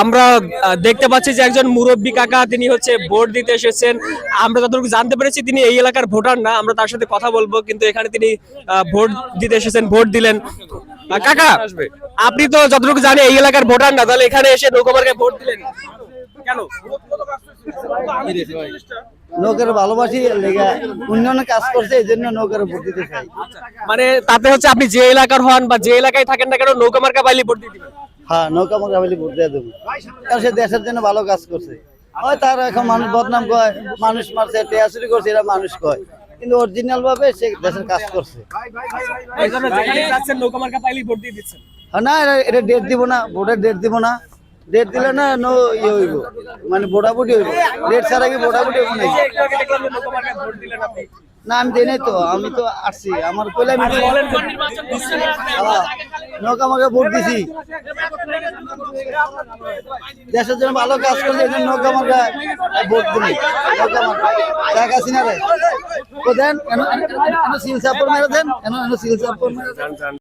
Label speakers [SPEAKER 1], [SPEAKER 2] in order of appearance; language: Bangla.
[SPEAKER 1] আমরা দেখতে পাচ্ছি যে একজন মুরব্বী কাকা তিনি হচ্ছে ভোট দিতে এসেছেন। আমরা যতটুকু জানতে পেরেছি তিনি এই এলাকার ভোটার না আমরা তার সাথে কথা বলব কিন্তু এখানে তিনি ভোট দিতে এসেছেন ভোট দিলেন। কাকা আপনি তো যতটুকু জানি এই এলাকার ভোটার না তাহলে এখানে এসে নৌকামার্কে ভোট দিলেন। কেন?
[SPEAKER 2] নৌকার ভালোবাসি উন্নয়ন কাজ করছে এই জন্য নৌকার ভোট দিতে চাই।
[SPEAKER 1] মানে তাতে হচ্ছে আপনি যে এলাকার হন বা যে এলাকায় থাকেন না কেন নৌকা মার্কা পাইলে ভোট দিয়ে দিবেন।
[SPEAKER 2] হ্যাঁ নৌকা মোকা বলি ভোট দিয়ে দেবো। কারণ সে দেশের জন্য ভালো কাজ করছে। হয় তার এখন মানুষ বদনাম কয় মানুষ মারছে টেয়াচুরি করছে এরা মানুষ কয়। কিন্তু অরিজিনাল ভাবে সে দেশের কাজ করছে। হ্যাঁ না এটা- ডেট দিব না ভোটের ডেট দিব না। ডেট দিলে না নো ইয়ে হইব। মানে ভোটাভুটি হইব। ডেট ছাড়া কি ভোটাভুটি হইব না না আমি দিই নাই তো আমি তো আসছি। আমার কইলে আমি নৌকা আমাকে ভোট দিছি। দেশের জন্য ভালো কাজ করছে এই জন্য নৌকা আমাকে ভোট দিলি নৌকা আমাকে। শেখ হাসিনা রে। ও দেন, এনো সিল সাপোর্ট মেরে দেন, এনো এনো সিল সাপোর্ট মেরে